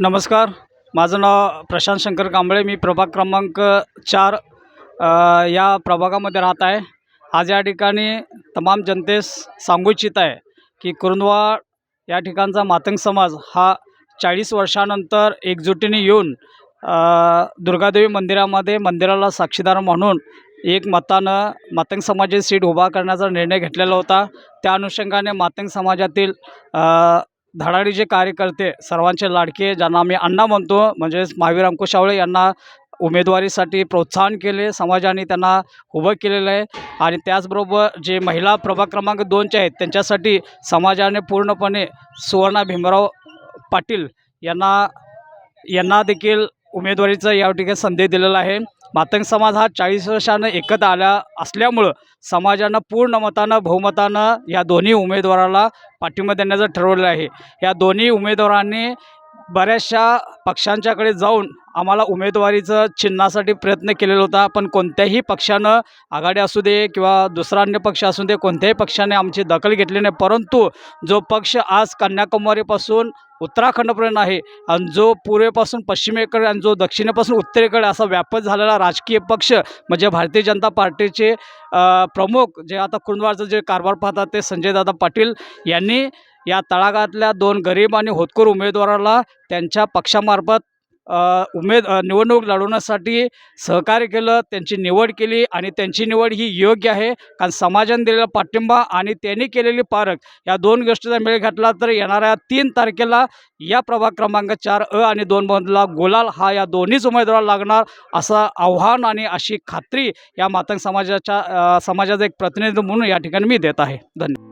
नमस्कार. माझं नाव प्रशांत शंकर कांबळे. मी प्रभाग क्रमांक चार या प्रभागामध्ये राहत आहे. आज या ठिकाणी तमाम जनतेस सांगू इच्छित आहे की कुरुंदवाड या ठिकाणचा मातंग समाज हा चाळीस वर्षानंतर एकजुटीने येऊन दुर्गादेवी मंदिरामध्ये मंदिराला साक्षीदार म्हणून एक मतानं मातंग समाजाची सीट उभा करण्याचा निर्णय घेतलेला होता. त्या अनुषंगाने मातंग समाजातील धडाडीचे कार्यकर्ते सर्वांचे लाडके ज्यांना आम्ही अण्णा म्हणतो म्हणजेच महावीर अंकुश आवळे यांना उमेदवारीसाठी प्रोत्साहन केले समाजाने त्यांना उभं केलेलं आहे. आणि त्याचबरोबर जे महिला प्रभाग क्रमांक दोनचे आहेत त्यांच्यासाठी समाजाने पूर्णपणे सुवर्णा भीमराव पाटील यांना यांना देखील उमेदवारीचा या ठिकाणी संधी दिलेला आहे. मातंग समाज हा चाळीस वर्षानं एकत्र आल्या असल्यामुळं समाजानं पूर्ण मतानं बहुमतानं या दोन्ही उमेदवाराला पाठिंबा देण्याचं ठरवलेलं आहे. या दोन्ही उमेदवारांनी बऱ्याचशा पक्षांच्याकडे जाऊन आम्हाला उमेदवारीचं चिन्हासाठी प्रयत्न केलेला होता पण कोणत्याही पक्षानं आघाडी असू दे किंवा दुसरा अन्य पक्ष असू दे कोणत्याही पक्षाने आमची दखल घेतली नाही. परंतु जो पक्ष आज कन्याकुमारीपासून उत्तराखंडपर्यंत आहे आणि जो पूर्वेपासून पश्चिमेकडे आणि जो दक्षिणेपासून उत्तरेकडे असा व्यापक झालेला राजकीय पक्ष म्हणजे भारतीय जनता पार्टीचे प्रमुख जे आता कुंडवारचं जे कारभार पाहतात ते संजयदादा पाटील यांनी या तळागातल्या दोन गरीब आणि होतकरू उमेदवाराला त्यांच्या पक्षामार्फत उमेद निवडणूक लढवण्यासाठी सहकार्य केलं त्यांची निवड केली आणि त्यांची निवड ही योग्य आहे. कारण समाजाने दिलेला पाठिंबा आणि त्यांनी केलेली पारख या दोन गोष्टीचा मेळ घातला तर येणाऱ्या तीन तारखेला या प्रभाग क्रमांक चार अ आणि दोन मधला गोलाल हा या दोन्हीच उमेदवाराला लागणार असं आव्हान आणि अशी खात्री या मातंग समाजाच्या समाजाचा एक प्रतिनिधी म्हणून या ठिकाणी मी देत आहे. धन्यवाद.